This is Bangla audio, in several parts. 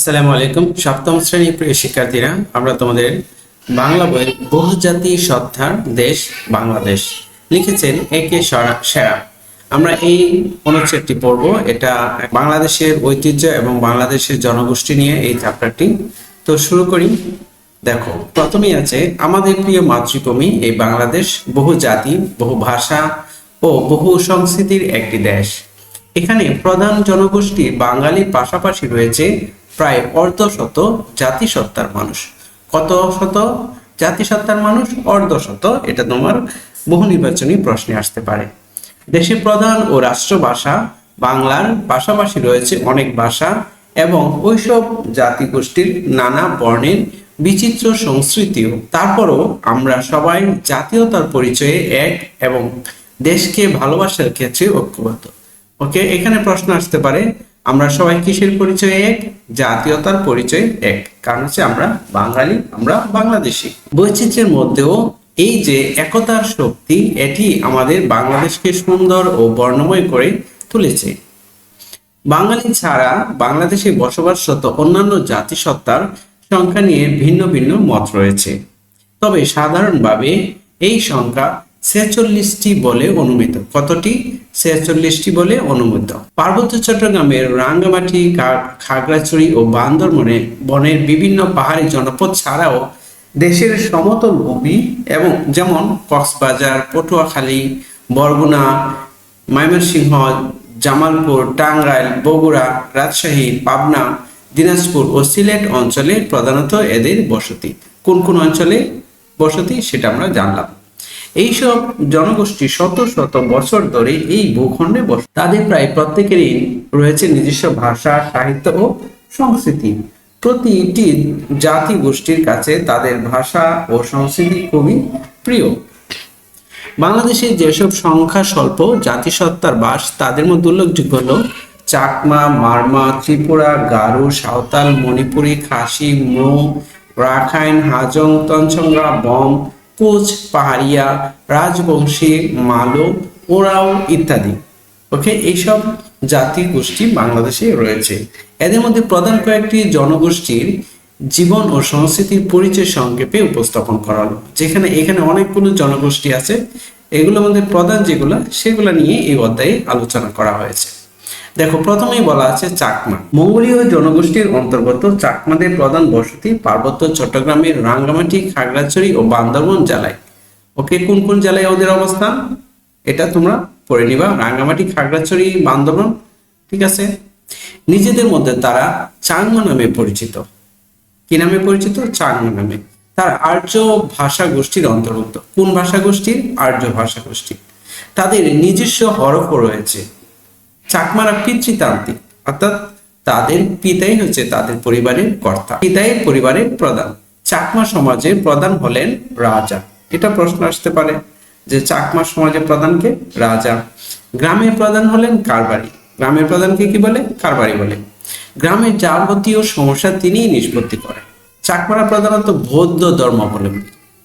আসসালামু আলাইকুম। সপ্তম শ্রেণির প্রিয় শিক্ষার্থীরা, আমরা তোমাদের বাংলা বই বহুজাতি সত্তার দেশ বাংলাদেশ লিখেছেন এ কে সেরা। আমরা এই অনুচ্ছেদটি পড়ব। এটা বাংলাদেশের ঐতিহ্য এবং বাংলাদেশের জনগোষ্ঠী নিয়ে এই চ্যাপ্টারটি। তো শুরু করি। দেখো, প্রথমেই আছে, আমাদের প্রিয় মাতৃভূমি এই বাংলাদেশ, বহু জাতি, বহু ভাষা ও বহু সংস্কৃতির একটি দেশ। এখানে প্রধান জনগোষ্ঠী বাঙালির পাশাপাশি রয়েছে প্রায় অর্ধশত জাতিসত্তার মানুষ। কত শত? জাতিসত্তার মানুষ অর্ধশত। এটা তোমার বহু নির্বাচনী প্রশ্নে আসতে পারে। দেশের প্রধান ও রাষ্ট্রভাষা বাংলার পাশাপাশি রয়েছে অনেক ভাষা এবং ওইসব জাতিগোষ্ঠীর নানা বর্ণের বিচিত্র সংস্কৃতিও। তারপরও আমরা সবাই জাতীয়তার পরিচয়ে এক এবং দেশকে ভালোবাসার ক্ষেত্রে ঐক্যবদ্ধ। ওকে, এখানে প্রশ্ন আসতে পারে আমরা সবাই কিসের পরিচয় এক? জাতীয়তার পরিচয় এক। কারণ হচ্ছে আমরা বাঙালি, আমরা বাংলাদেশি। বৈচিত্র্যের মধ্যেও এই যে একতার শক্তি, এটি আমাদের বাংলাদেশকে সুন্দর ও বর্ণময় করে তুলেছে। বাঙালি ছাড়া বাংলাদেশে বসবাসরত অন্যান্য জাতিসত্তার সংখ্যা নিয়ে ভিন্ন ভিন্ন মত রয়েছে। তবে সাধারণভাবে এই সংখ্যা ছেচল্লিশটি বলে অনুমিত কতটি? ছেচল্লিশটি বলে অনুমিত পার্বত্য চট্টগ্রামের রাঙ্গামাটি খাগড়াছড়ি ও বান্দরবনে বনের বিভিন্ন পাহাড়ি জনপদ ছাড়াও দেশের সমতল ভূমি এবং যেমন কক্সবাজার, পটুয়াখালী, বরগুনা, ময়মনসিংহ, জামালপুর, টাঙ্গাইল, বগুড়া, রাজশাহী, পাবনা, দিনাজপুর ও সিলেট অঞ্চলে প্রধানত এদের বসতি। কোন কোন অঞ্চলে বসতি সেটা আমরা জানলাম। এইসব জনগোষ্ঠী শত শত বছর ধরে এই ভূখণ্ডে বস। তাদের প্রায় প্রত্যেকেরই রয়েছে নিজস্ব ভাষা, সাহিত্য ও সংস্কৃতি। প্রতিটি জাতি গোষ্ঠীর কাছে তাদের ভাষা ও সংস্কৃতি খুবই প্রিয়। বাংলাদেশে যেসব সংখ্যা স্বল্প, জাতিসত্তার বাস, তাদের মধ্যে উল্লেখযোগ্য হল চাকমা, মারমা, ত্রিপুরা, গারো, সাঁওতাল, মণিপুরী, খাসি, মৌ, রাখাইন, হাজং তঞ্চঙ্গা বম কোচ, পাহাড়িয়া, রাজবংশী মালো ওরাও ইত্যাদি। ওকে এইসব জাতি গোষ্ঠী বাংলাদেশে রয়েছে। এদের মধ্যে প্রধান কয়েকটি জনগোষ্ঠীর জীবন ও সংস্কৃতির পরিচয় সংক্ষেপে উপস্থাপন করা হলো। যেখানে এখানে অনেকগুলো জনগোষ্ঠী আছে। এগুলোর মধ্যে প্রধান যেগুলো, সেগুলো নিয়ে এই অধ্যায়ে আলোচনা করা হয়েছে। দেখো, প্রথমেই বলা আছে চাকমা। মঙ্গোলীয় জনগোষ্ঠীর অন্তর্গত চাকমাদের প্রধান বসতি পার্বত্য চট্টগ্রামের রাঙ্গামাটি, খাগড়াছড়ি ও বান্দরবন জেলায়। ওকে, কোন কোন জেলায় ওদের অবস্থান? এটা তোমরা পড়ে নিবা। রাঙ্গামাটি, খাগড়াছড়ি, বান্দরবন, ঠিক আছে? নিজেদের মধ্যে তারা চাংমা নামে পরিচিত। কি নামে পরিচিত? চাংমা নামে। তার আর্য ভাষা গোষ্ঠীর অন্তর্ভুক্ত। কোন ভাষা গোষ্ঠীর? আর্য ভাষা গোষ্ঠী। তাদের নিজস্ব হরফও রয়েছে। চাকমারা পিতৃতান্ত্রিক অর্থাৎ তাদের পিতাই হচ্ছে তাদের পরিবারের কর্তা। পিতাই পরিবারের প্রধান। চাকমা সমাজের প্রধান হলেন রাজা। এটা প্রশ্ন আসতে পারে যে চাকমা সমাজের প্রধানকে রাজা। গ্রামের প্রধান হলেন কারবারি। গ্রামের প্রধানকে কি বলে? কারবারি বলে। গ্রামের যাবতীয় সমস্যা তিনিই নিষ্পত্তি করেন। চাকমারা প্রধানত বৌদ্ধ ধর্মাবলম্বী।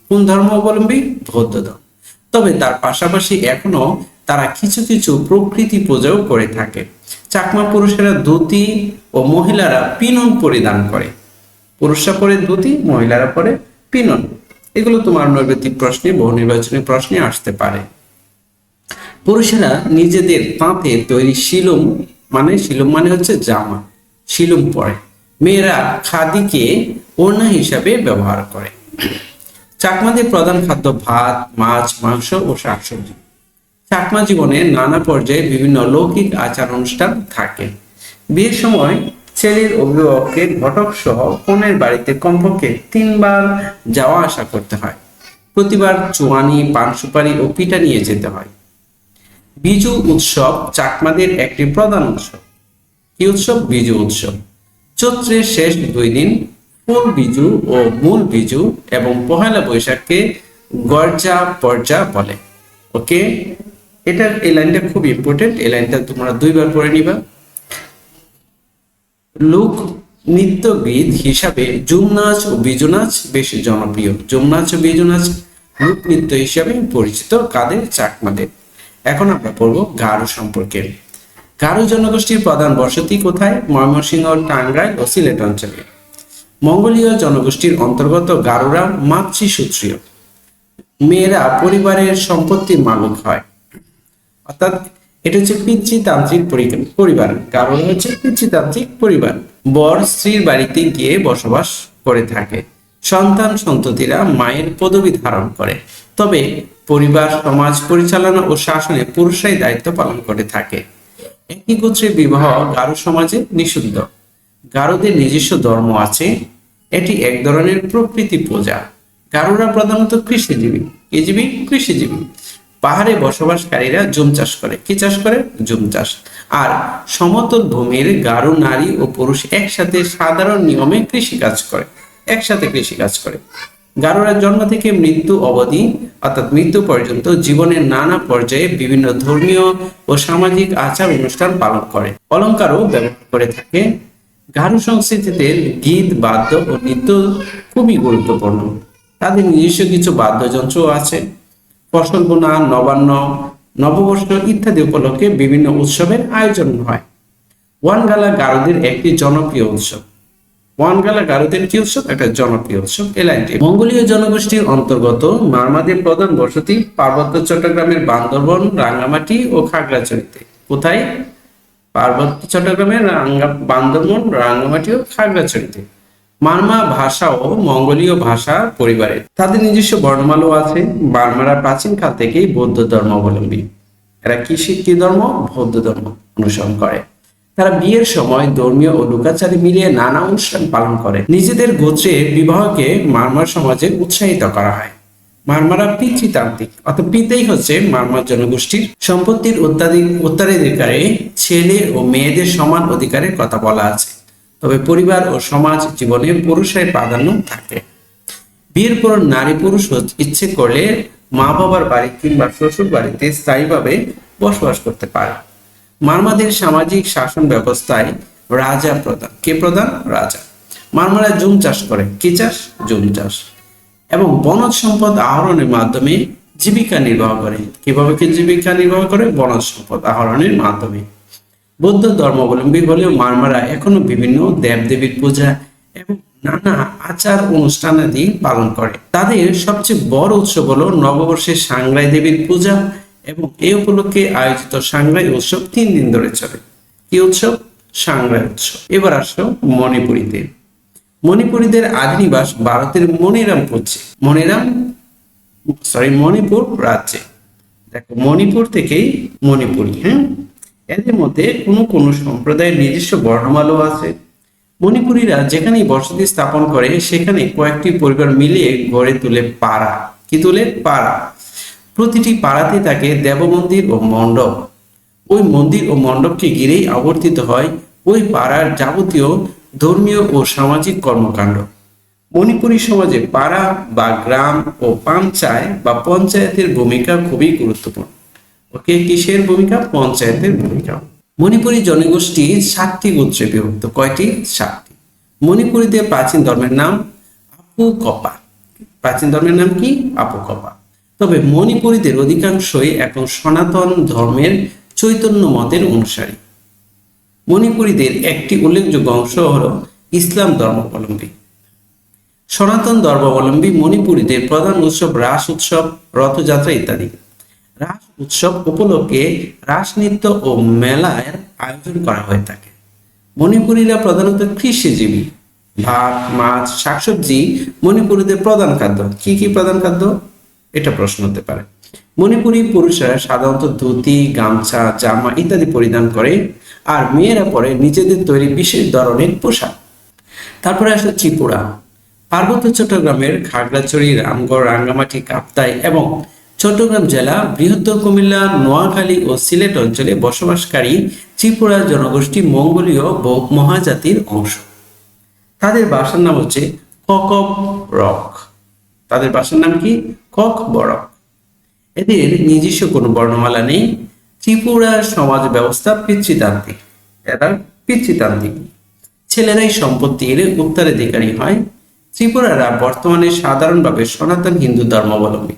কোন ধর্মাবলম্বী? বৌদ্ধ ধর্ম। তবে তার পাশাপাশি এখনও তারা কিছু কিছু প্রকৃতি পূজাও করে থাকে। চাকমা পুরুষেরা ধুতি ও মহিলারা পিনন পরিধান করে। পুরুষরা পরে ধুতি, মহিলারা পরে পিনন। এগুলো তোমার নৈবেদিক প্রশ্নে বহু নির্বাচনী প্রশ্নে আসতে পারে। পুরুষেরা নিজেদের তাঁতে তৈরি শিলুম মানে শিলুম মানে হচ্ছে জামা, শিলুম পরে। মেয়েরা খাদিকে ওড়না হিসাবে ব্যবহার করে। চাকমাদের প্রধান খাদ্য ভাত, মাছ, মাংস ও শাকসবজি। চাকমা জীবনে নানা পর্যায়ে বিভিন্ন লৌকিক আচার অনুষ্ঠান থাকে। বিয়ের সময় ছেলের অভিভাবককে ঘটক সহ কনের বাড়িতে কমপক্ষে তিনবার যাওয়া আসা করতে হয়। প্রতিবার চুয়ানি পান সুপারি ও পিঠা নিয়ে যেতে হয়। বিজু উৎসব চাকমাদের একটি প্রধান উৎসব। কি উৎসব? বিজু উৎসব। চৈত্রের শেষ দুই দিন ফুল বিজু ও মূল বিজু এবং পহেলা বৈশাখকে গর্জা পর্জা বলে। ওকে এটার, এই লাইনটা খুব ইম্পর্টেন্ট এই লাইনটা তোমরা দুইবার পড়ে নিবা। লোক নৃত্যবিদ হিসাবে জুম নাচ ও বিজু নাচ বেশ জনপ্রিয়। জুম নাচ ও বিজু নাচ লোক নৃত্য হিসাবে পরিচিত কাদের? চাকমাদের। এখন আমরা পড়ব গারো সম্পর্কে। গারো জনগোষ্ঠীর প্রধান বসতি কোথায়? ময়মনসিংহ, টাঙ্গাইল ও সিলেট অঞ্চলে। মঙ্গোলীয় জনগোষ্ঠীর অন্তর্গত গারোরা মাতৃসূত্রীয়। মেয়েরা পরিবারের সম্পত্তির মালিক হয়। অর্থাৎ এটা হচ্ছে পিতৃতান্ত্রিক পরিবার কারণ হচ্ছে পিতৃতান্ত্রিক পরিবার। বর স্ত্রীর বাড়িতে গিয়ে বসবাস করে থাকে। সন্তান সন্ততিরা মায়ের পদবি ধারণ করে। তবে পরিবার, সমাজ পরিচালনা ও শাসনে পুরুষরাই দায়িত্ব পালন করে থাকে। একই গোত্রে বিবাহ গারো সমাজে নিষিদ্ধ। গারোদের নিজস্ব ধর্ম আছে। এটি এক ধরনের প্রকৃতি পূজা। গারোরা প্রধানত কৃষিজীবী। কৃষিজীবী। পাহাড়ে বসবাসকারীরা জুম চাষ করে। কি চাষ করে? জুম চাষ। আর সমতল ভূমির গারো নারী ও পুরুষ একসাথে সাধারণ নিয়মে কৃষি কাজ করে। একসাথে কৃষি কাজ করে। গারোরা জন্ম থেকে মৃত্যু অবধি, অর্থাৎ মৃত্যু পর্যন্ত জীবনের নানা পর্যায়ে বিভিন্ন ধর্মীয় ও সামাজিক আচার অনুষ্ঠান পালন করে। অলংকারও ব্যবহার করে থাকে। গারো সংস্কৃতিতে গীত, বাদ্য ও নৃত্য খুবই গুরুত্বপূর্ণ। তাদের নিজস্ব কিছু বাদ্যযন্ত্রও আছে। ফসল বোনা নবান্ন, নববর্ষ ইত্যাদি উপলক্ষে বিভিন্ন উৎসবের আয়োজন হয়। ওয়ানগালা গারোদের একটি জনপ্রিয় উৎসব। ওয়ানগালা গারোদের কি উৎসব? একটা জনপ্রিয় উৎসব, এই লাইনটি। মঙ্গোলীয় জনগোষ্ঠীর অন্তর্গত মারমাদের প্রধান বসতি পার্বত্য চট্টগ্রামের বান্দরবন, রাঙ্গামাটি ও খাগড়াছড়িতে। কোথায়? পার্বত্য চট্টগ্রামের রাঙ্গা বান্দরবন, রাঙ্গামাটি ও খাগড়াছড়িতে। মারমা ভাষাও মঙ্গোলীয় ভাষা পরিবারের। তাদের নিজস্ব বর্ণমালাও আছে। বার্মারা প্রাচীন কাল থেকেই বৌদ্ধ ধর্মাবলম্বী এরা কি শিখ কি ধর্ম? বৌদ্ধ ধর্ম অনুসরণ করে। তারা বিয়ের সময় ধর্মীয় ও লোকাচারে মিলিয়ে নানা অনুষ্ঠান পালন করে। নিজেদের গোত্রে বিবাহকে মারমার সমাজে উৎসাহিত করা হয়। মারমারা পিতৃতান্ত্রিক, অর্থাৎ পিতেই হচ্ছে মারমার জনগোষ্ঠীর সম্পত্তির অত্যাধিক উত্তরাধিকারে ছেলে ও মেয়েদের সমান অধিকারের কথা বলা আছে। তবে পরিবার ও সমাজ জীবনে পুরুষের প্রাধান্য থাকে। বিয়ের পর নারী পুরুষ ইচ্ছে করলে মা বাবার বাড়ি কিংবা শ্বশুর বাড়িতে স্থায়ীভাবে বসবাস করতে পারে। মারমাদের সামাজিক শাসন ব্যবস্থায় রাজা প্রধান। কে প্রধান? রাজা। মারমারা জুম চাষ করে। কি চাষ? জুম চাষ। এবং বনজ সম্পদ আহরণের মাধ্যমে জীবিকা নির্বাহ করে। কীভাবে কি জীবিকা নির্বাহ করে? বনজ সম্পদ আহরণের মাধ্যমে। বৌদ্ধ ধর্মাবলম্বী হলেও মারমারা এখনও বিভিন্ন দেবদেবীর পূজা এবং নানা আচার অনুষ্ঠানাদি পালন করে। তাদের সবচেয়ে বড় উৎসব হলো নববর্ষের সাংরাই দেবীর পূজা এবং এই উপলক্ষে আয়োজিত সাংরাই উৎসব তিন দিন ধরে চলে। কি উৎসব? সাংরাই উৎসব। এবার আসো মণিপুরীতে। মণিপুরীদের আদিনিবাস ভারতের মণিরাম পড়ছে মনিরাম? সরি, মণিপুর রাজ্যে। দেখো, মণিপুর থেকেই মণিপুরি হ্যাঁ? এদের মধ্যে কোনো কোনো সম্প্রদায়ের নিজস্ব বর্ণমালাও আছে। মণিপুরীরা যেখানেই বসতি স্থাপন করে, সেখানে কয়েকটি পরিবার মিলিয়ে গড়ে তুলে পাড়া। কি তুলে? পাড়া। প্রতিটি পাড়াতে থাকে দেব মন্দির ও মণ্ডপ। ওই মন্দির ও মণ্ডপকে ঘিরেই আবর্তিত হয় ওই পাড়ার যাবতীয় ধর্মীয় ও সামাজিক কর্মকাণ্ড। মণিপুরী সমাজে পাড়া বা গ্রাম ও পাঞ্চায় বা পঞ্চায়েতের ভূমিকা খুবই গুরুত্বপূর্ণ। ওকে কিসের ভূমিকা? পঞ্চায়েতের ভূমিকা। মণিপুরী জনগোষ্ঠী সাতটি গোত্রে বিভক্ত। কয়টি? সাতটি। মণিপুরীদের প্রাচীন ধর্মের নাম আপু কপা। প্রাচীন ধর্মের নাম কি? আপু কপা। তবে মণিপুরীদের অধিকাংশই এখন সনাতন ধর্মের চৈতন্য মতের অনুসারী। মণিপুরীদের একটি উল্লেখযোগ্য অংশ হল ইসলাম ধর্মাবলম্বী। সনাতন ধর্মাবলম্বী মণিপুরীদের প্রধান উৎসব রাস উৎসব, রথযাত্রা ইত্যাদি। রাস উৎসব উপলক্ষে রাস নৃত্য ও মেলার আয়োজন করা হয়ে থাকে। মণিপুরীরা প্রধানত কৃষিজীবী। ভাত, মাছ, শাকসবজি মণিপুরীদের প্রধান খাদ্য। কি কি প্রধান খাদ্য? এটা প্রশ্ন হতে পারে। মণিপুরী পুরুষরা সাধারণত ধুতি, গামছা, জামা ইত্যাদি পরিধান করে আর মেয়েরা পরে নিজেদের তৈরি বিশেষ ধরনের পোশাক। তারপরে আসে ত্রিপুরা। পার্বত্য চট্টগ্রামের খাগড়াছড়ি, রামগড়, রাঙ্গামাটি, কাপ্তাই এবং চট্টগ্রাম জেলা বৃহত্তর কুমিল্লা, নোয়াখালী ও সিলেট অঞ্চলে বসবাসকারী ত্রিপুরা জনগোষ্ঠী মঙ্গোলীয় মহাজাতির অংশ। তাদের বাসার নাম হচ্ছে ককব রক। তাদের বাসার নাম কি? কক বরক। এদের নিজস্ব কোনো বর্ণমালা নেই। ত্রিপুরার সমাজ ব্যবস্থা পিতৃতান্ত্রিক। এরা পিতৃতান্ত্রিক। ছেলেরাই সম্পত্তির উত্তরাধিকারী হয়। ত্রিপুরারা বর্তমানে সাধারণভাবে সনাতন হিন্দু ধর্মাবলম্বী।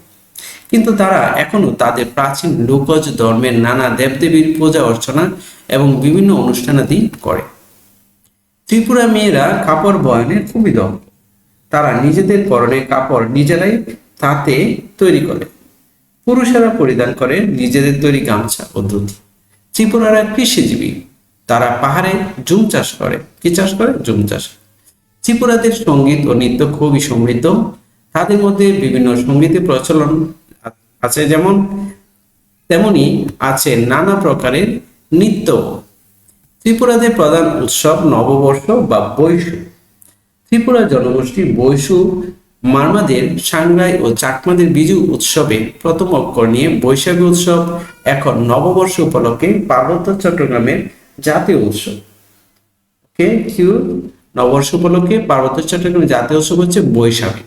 কিন্তু তারা এখনও তাদের প্রাচীন লোকজ ধর্মের নানা দেবদেবীর পূজা অর্চনা এবং বিভিন্ন অনুষ্ঠানাদি করে। ত্রিপুরা মেয়েরা কাপড় বয়নে খুবই দক্ষ। তারা নিজেদের পরনে কাপড় নিজেরাই তাতে তৈরি করে। পুরুষেরা পরিধান করে নিজেদের তৈরি গামছা ও ধুতি। ত্রিপুরারা কৃষিজীবী। তারা পাহাড়ে জুম চাষ করে। কি চাষ করে? জুম চাষ। ত্রিপুরাদের সংগীত ও নৃত্য খুবই সমৃদ্ধ। তাদের মধ্যে বিভিন্ন সঙ্গীতের প্রচলন আছে যেমন, তেমনি আছে নানা প্রকারের নৃত্য। ত্রিপুরাদের প্রধান উৎসব নববর্ষ বা বৈশু। ত্রিপুরা জনগোষ্ঠী বৈশু, মারমাদের সাংরাই ও চাকমাদের বিজু উৎসবে প্রথম অক্ষর নিয়ে বৈশাখী উৎসব, এখন নববর্ষ উপলক্ষে পার্বত্য চট্টগ্রামের জাতীয় উৎসব। ওকে কিউ, নববর্ষ উপলক্ষে পার্বত্য চট্টগ্রামের জাতীয় উৎসব হচ্ছে বৈশাখী।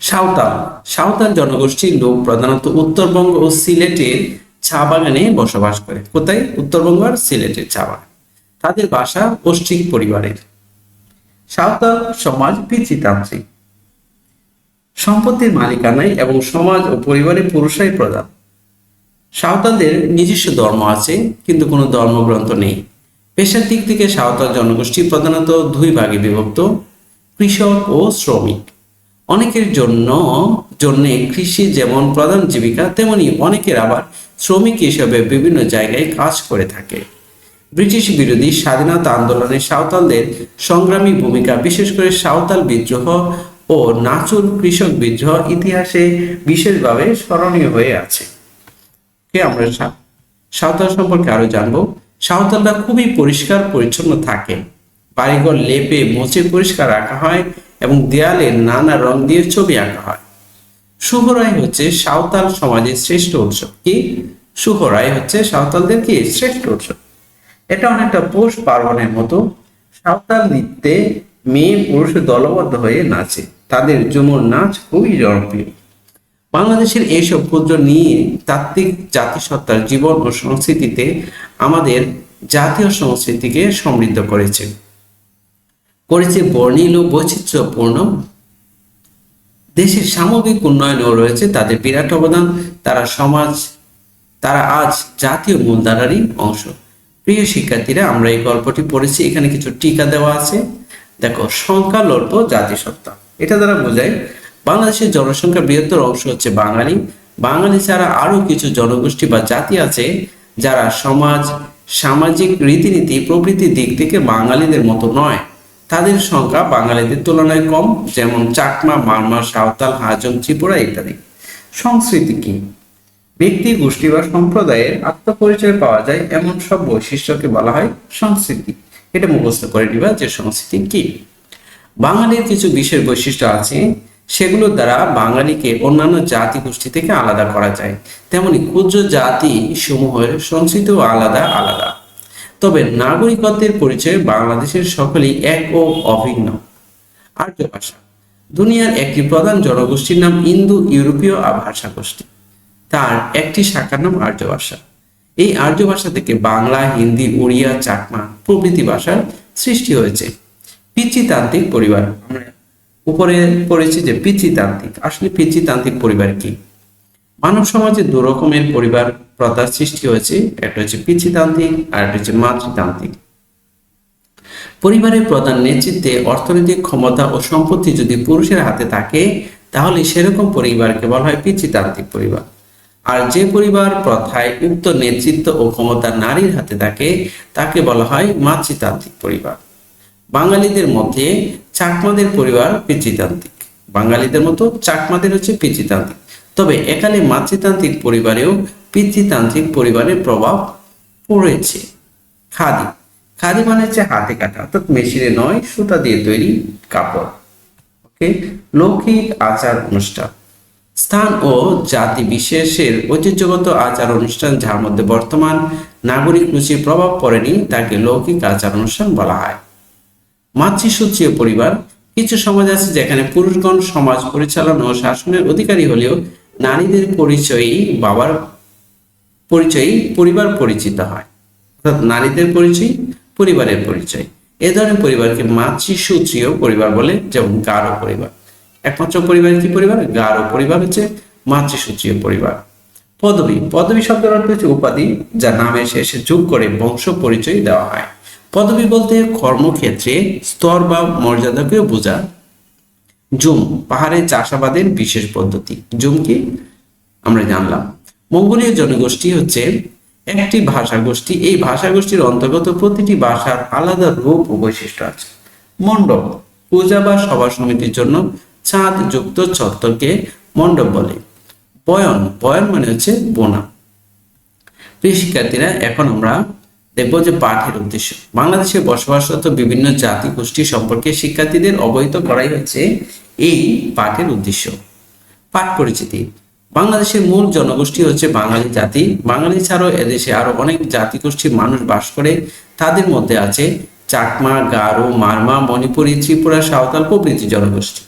সাঁওতাল। সাঁওতাল জনগোষ্ঠীর লোক প্রধানত উত্তরবঙ্গ ও সিলেটের চা বাগানে বসবাস করে। কোথায়? উত্তরবঙ্গ আর সিলেটের চা বাগান। তাদের বাসা পশ্চিম পরিবারের। সাঁওতাল সমাজ পিতৃতান্ত্রিক। সম্পত্তির মালিকানায় এবং সমাজ ও পরিবারের পুরুষাই প্রধান। সাঁওতালদের নিজস্ব ধর্ম আছে, কিন্তু কোনো ধর্মগ্রন্থ নেই। পেশার দিক থেকে সাঁওতাল জনগোষ্ঠী প্রধানত দুই ভাগে বিভক্ত, কৃষক ও শ্রমিক। অনেকের জন্য, জন্যে কৃষি যেমন প্রধান জীবিকা, তেমনি অনেকের আবার শ্রমিক হিসেবে বিভিন্ন জায়গায় কাজ করে থাকে। ব্রিটিশ বিরোধী স্বাধীনতা আন্দোলনে সাঁওতালদের সংগ্রামী ভূমিকা, বিশেষ করে সাঁওতাল বিদ্রোহ ও নাচুর কৃষক বিদ্রোহ ইতিহাসে বিশেষভাবে স্মরণীয় হয়ে আছে। আমরা সাঁওতাল সম্পর্কে আরও জানব? সাঁওতালরা খুবই পরিষ্কার পরিচ্ছন্ন থাকে। বাড়িঘর লেপে মুছে পরিষ্কার রাখা হয়। এবং দেয়ালে নানা রং দিয়ে ছবি আঁকা হয়। শুভরাই হচ্ছে সাঁওতাল সমাজের শ্রেষ্ঠ উৎসব। কি? শুভরাই হচ্ছে সাঁওতালদের কি? শ্রেষ্ঠ উৎসব। এটা অনেকটা পৌষ পার্বণের মতো। সাঁওতাল নৃত্যে মেয়ে পুরুষ দলবদ্ধ হয়ে নাচে। তাদের ঝুমুর নাচ খুবই জনপ্রিয়। বাংলাদেশের এইসব ক্ষুদ্র নিয়ে তাত্ত্বিক জাতিসত্তার জীবন ও সংস্কৃতিতে আমাদের জাতীয় সংস্কৃতিকে সমৃদ্ধ করেছে। করেছে বর্ণিল ও বৈচিত্র্যপূর্ণ। দেশের সামগ্রিক উন্নয়নেও রয়েছে তাদের বিরাট অবদান। তারা সমাজ, তারা আজ জাতীয় মূলধারারই অংশ। প্রিয় শিক্ষার্থীরা, আমরা এই গল্পটি পড়েছি। এখানে কিছু টিকা দেওয়া আছে। দেখো সংখ্যালল্প জাতিসত্তা। এটা দ্বারা বোঝায়, বাংলাদেশের জনসংখ্যার বৃহত্তর অংশ হচ্ছে বাঙালি। বাঙালি ছাড়া আরও কিছু জনগোষ্ঠী বা জাতি আছে যারা সমাজ, সামাজিক রীতিনীতি প্রভৃতির দিক থেকে বাঙালিদের মতো নয়। তাদের সংখ্যা বাঙালিদের তুলনায় কম, যেমন চাকমা, মারমা, সাঁওতাল হাজং ত্রিপুরা ইত্যাদি। সংস্কৃতি কি? ব্যক্তি, গোষ্ঠী বা সম্প্রদায়ের আত্মপরিচয় পাওয়া যায় এমন সব বৈশিষ্ট্যকে বলা হয় সংস্কৃতি। এটা মুখস্থ করে নিবা যে সংস্কৃতি কি। বাঙালির কিছু বিশেষ বৈশিষ্ট্য আছে সেগুলোর দ্বারা বাঙালিকে অন্যান্য জাতি গোষ্ঠী থেকে আলাদা করা যায়। তেমনি ক্ষুদ্র জাতি সমূহের সংস্কৃতিও আলাদা আলাদা। তবে নাগরিকত্বের পরিচয়ে বাংলাদেশের সকলেই এক ও অভিন্ন। আর্য ভাষা। দুনিয়ার একটি প্রধান জনগোষ্ঠীর নাম ইন্দো ইউরোপীয় ভাষা গোষ্ঠী তার একটি শাখার নাম আর্য ভাষা। এই আর্য ভাষা থেকে বাংলা, হিন্দি, উড়িয়া, চাকমা প্রভৃতি ভাষার সৃষ্টি হয়েছে। পিতৃতান্ত্রিক পরিবার। আমরা উপরে পড়েছি যে পিতৃতান্ত্রিক। আসলে পিতৃতান্ত্রিক পরিবার কি? মানব সমাজে দু রকমের পরিবার প্রথার সৃষ্টি হয়েছে। একটা হচ্ছে পিতৃতান্ত্রিক আর একটা হচ্ছে মাতৃতান্ত্রিক। পরিবারের প্রধান নেতৃত্বে অর্থনৈতিক ক্ষমতা ও সম্পত্তি যদি পুরুষের হাতে থাকে, তাহলে সেরকম পরিবারকে বলা হয় পিতৃতান্ত্রিক পরিবার। আর যে পরিবার প্রথায় উক্ত নেতৃত্ব ও ক্ষমতা নারীর হাতে থাকে, তাকে বলা হয় মাতৃতান্ত্রিক পরিবার। বাঙালিদের মধ্যে চাকমাদের পরিবার পিতৃতান্ত্রিক। বাঙালিদের মতো চাকমাদের হচ্ছে পিতৃতান্ত্রিক। তবে একালে মাতৃতান্ত্রিক পরিবারেও পিতৃতান্ত্রিক পরিবারের প্রভাব পড়েছে। খাদি। খাদি মানে হচ্ছে হাতে কাটা, অর্থাৎ মেশিনে নয়, সুতা দিয়ে তৈরি কাপড়। ওকে? লৌকিক আচার অনুষ্ঠান। স্থান ও জাতি বিশেষের ঐতিহ্যগত আচার অনুষ্ঠান, যার মধ্যে বর্তমান নাগরিক রুচির প্রভাব পড়েনি, তাকে লৌকিক আচার অনুষ্ঠান বলা হয়। মাতৃসূত্রীয় পরিবার। কিছু সমাজ আছে যেখানে পুরুষগণ সমাজ পরিচালনা ও শাসনের অধিকারী হলেও নারীদের পরিচয়ই বাবার পরিচয়ই পরিবার পরিচিত হয়। অর্থাৎ নারীদের পরিচয়, পরিবারের পরিচয়। এ ধরনের পরিবারকে মাতৃসূত্রীয় পরিবার বলে, যেমন গাঢ় পরিবার। একমাত্র পরিবার কি পরিবার? গাঢ় পরিবার হচ্ছে মাতৃসূত্রীয় পরিবার। পদবী। পদবী শব্দের অর্থ হচ্ছে উপাধি যা নামের শেষে যোগ করে বংশ পরিচয় দেওয়া হয়। পদবী বলতে কর্মক্ষেত্রে স্তর বা মর্যাদাকেও বোঝা জুম, পাহাড়ে চাষাবাদের বিশেষ পদ্ধতি। জুম কি? আমরা জানলাম। মঙ্গোলীয় জনগোষ্ঠী হচ্ছে একটি ভাষা গোষ্ঠী এই ভাষা গোষ্ঠীর অন্তর্গত প্রতিটি ভাষার আলাদা রূপ ও বৈশিষ্ট্য আছে। মণ্ডপ, পূজা বা সভা সমিতির জন্য চাঁদ যুক্ত চত্বরকে মণ্ডপ বলে। বয়ন বয়ন মানে হচ্ছে বোনা। শিক্ষার্থীরা এখন আমরা দেখব যে পাঠের উদ্দেশ্য। বাংলাদেশে বসবাসরত বিভিন্ন জাতি গোষ্ঠী সম্পর্কে শিক্ষার্থীদের অবহিত করাই হচ্ছে এই পাঠের উদ্দেশ্য। পাঠ পরিচিতি। বাংলাদেশের মূল জনগোষ্ঠী হচ্ছে বাঙালি জাতি। বাঙালি ছাড়াও এদেশে আরও অনেক জাতিগোষ্ঠীর মানুষ বাস করে। তাদের মধ্যে আছে চাকমা, গারো, মারমা, মণিপুরী, ত্রিপুরা, সাঁওতাল প্রভৃতি জনগোষ্ঠী।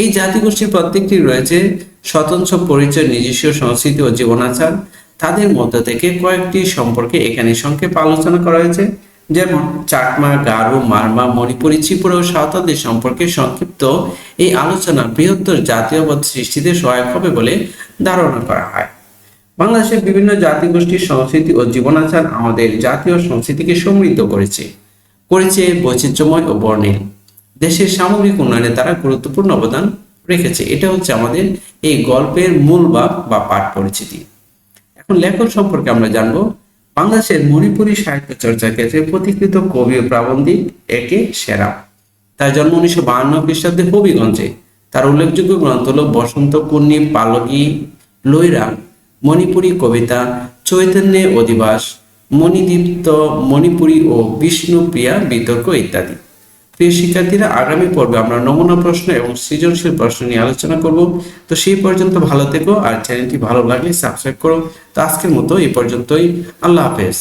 এই জাতিগোষ্ঠীর প্রত্যেকটি রয়েছে স্বতন্ত্র পরিচয়, নিজস্ব সংস্কৃতি ও জীবনাচার। তাদের মধ্য থেকে কয়েকটি সম্পর্কে এখানে সংক্ষেপে আলোচনা করা হয়েছে। যেমন, চাকমা, গারো, মারমা, মণিপুরী, ত্রিপুরা ও সাঁওতালদের সম্পর্কে সংক্ষিপ্ত এই আলোচনা বৃহত্তর জাতীয়বাদ সৃষ্টিতে সহায়ক হবে বলে ধারণা করা হয়। বাংলাদেশের বিভিন্ন জাতিগোষ্ঠীর সংস্কৃতি ও জীবনাচার আমাদের জাতীয় সংস্কৃতিকে সমৃদ্ধ করেছে করেছে বৈচিত্র্যময় ও বর্ণিল। দেশের সামগ্রিক উন্নয়নে তারা গুরুত্বপূর্ণ অবদান রেখেছে। এটা হচ্ছে আমাদের এই গল্পের মূল বা পাঠ পরিচিতি। এখন লেখক সম্পর্কে আমরা জানব, বাংলাদেশের মণিপুরী সাহিত্য চর্চার ক্ষেত্রে প্রতিকৃত কবি ও প্রাবন্ধিক একে সেরা। তার জন্ম উনিশশো বাহান্ন খ্রিস্টাব্দে হবিগঞ্জে। তার উল্লেখযোগ্য গ্রন্থ হল বসন্ত কুন্নি, পালকি লৈরা মণিপুরী কবিতা, চৈতন্যে অধিবাস, মণিদীপ্ত, মণিপুরী ও বিষ্ণুপ্রিয়া বিতর্ক ইত্যাদি। প্রিয় শিক্ষার্থীরা, আগামী পর্বে আমরা নমুনা প্রশ্ন এবং সৃজনশীল প্রশ্ন নিয়ে আলোচনা করব। তো সেই পর্যন্ত ভালো থেকো আর চ্যানেলটি ভালো লাগলে সাবস্ক্রাইব করো। তো আজকের মতো এই পর্যন্তই। আল্লাহ হাফেজ।